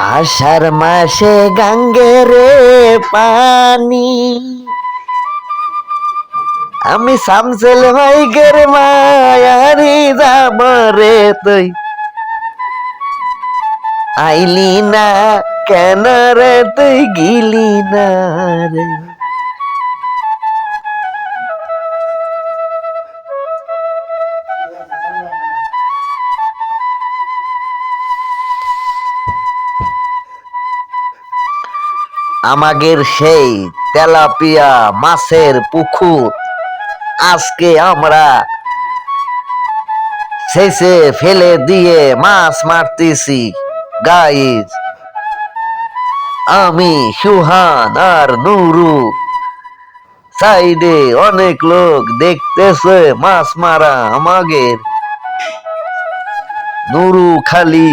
আষাঢ় মাসে গাঙ্গেরে পানি। আমি সামসেল গের মায়ারি যাব রে তুই। আইলি না কেন রে তুই গিলি না রে? আমাদের সেই তেলাপিয়া মাছের পুকুর। আজকে আমরা শেষে ফেলে দিয়ে মাছ মারতেছি। গাইজ আমি সুহান আর নুরু। সাইডে অনেক লোক দেখতেছে মাছ মারা আমাদের নুরু খালি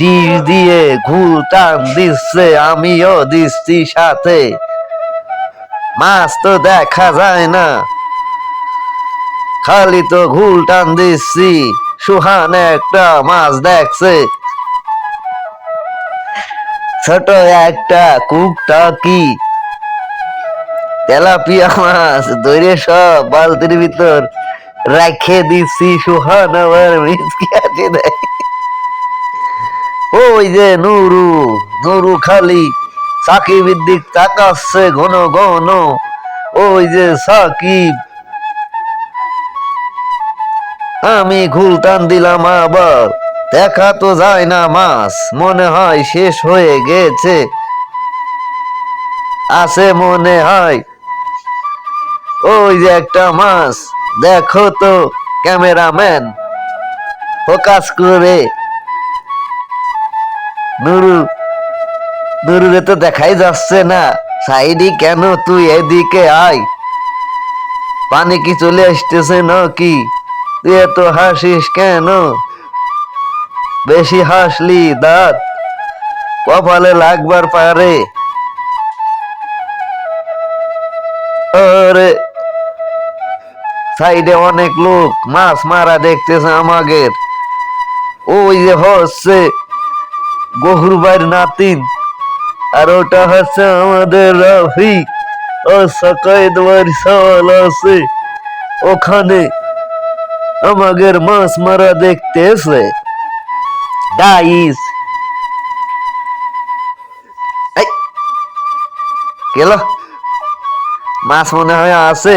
ডিশ দিয়ে ঘুল টান দিচ্ছে আমিও দিচ্ছি সাথে। মাছ তো দেখা যায় না। খালি তো ঘুল টান দিচ্ছি, সুহান একটা মাছ দেখছে। ছোট একটা কুকটা কি? তেলাপিয়া মাছ ধরে সব বালতির ভিতর রেখে দিচ্ছি, সুহান আবার আছে দেয়। ওই যে নুরু নুরু খালি সাকিবের দিক তাকাচ্ছে ঘন ঘন। ওই যে সাকিব। আমি ঘুল টান দিলাম আবার, দেখা তো যায় না মাছ, মনে হয় শেষ হয়ে গেছে। আছে মনে হয়। ওই যে একটা মাছ, দেখো তো ক্যামেরাম্যান। ফোকাস করে নুরু, নুরুরে তো দেখাই যাচ্ছে না। সাইডি কেন তুই এদিকে আয়? পানি কি চলে আসতেছে নাকি? তুই এত হাসিস কেন? বেশি হাসলি দাঁত। কপালে লাগবার পারে। আরে, সাইডে অনেক লোক মাছ মারা দেখতেছে আমাদের। ওই যে হচ্ছে গহুরবার নাতিন। আর ওটা হচ্ছে আমাদের রাফি ও সকাইদ সওয়াল আছে। ওখানে আমাদের মাছ মারা দেখতেছে। গাইস গেল মাছ মনে হয় আছে।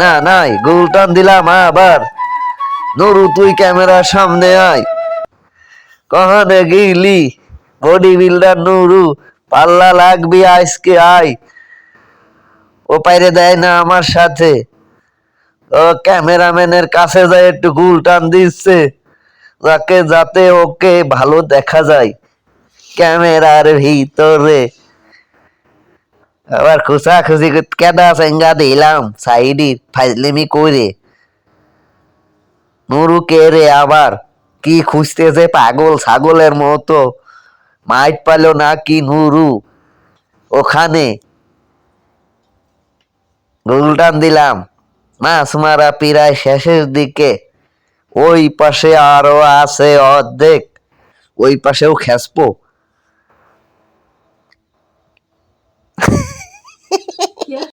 না, নাই গুলটান দিলাম আবার। নুরু, তুই ক্যামেরার সামনে আয়। কখনে গিলি? বডি বিল্ডার নুরু, পাল্লা লাগবি আজকে, আয়। ও পাইরে দেয় না আমার সাথে। ও ক্যামেরাম্যানের কাছে যায়, একটু গুল টান দিচ্ছে। যাকে যাতে ওকে ভালো দেখা যায় ক্যামেরার ভিতরে। আবার খুশা খুশি কেদা সেঙ্গা দিলাম সাইডি ফাইজলিমি করে নুরু কে রে আবার? কি খুঁজতেছে পাগল ছাগলের মতো? মাইট পালো না কি নুরু? ওখানে। গুলটান দিলাম। মাছ মারা প্রায় শেষের দিকে। ওই পাশে আরও আছে অর্ধেক। ওই পাশেও খেসবো।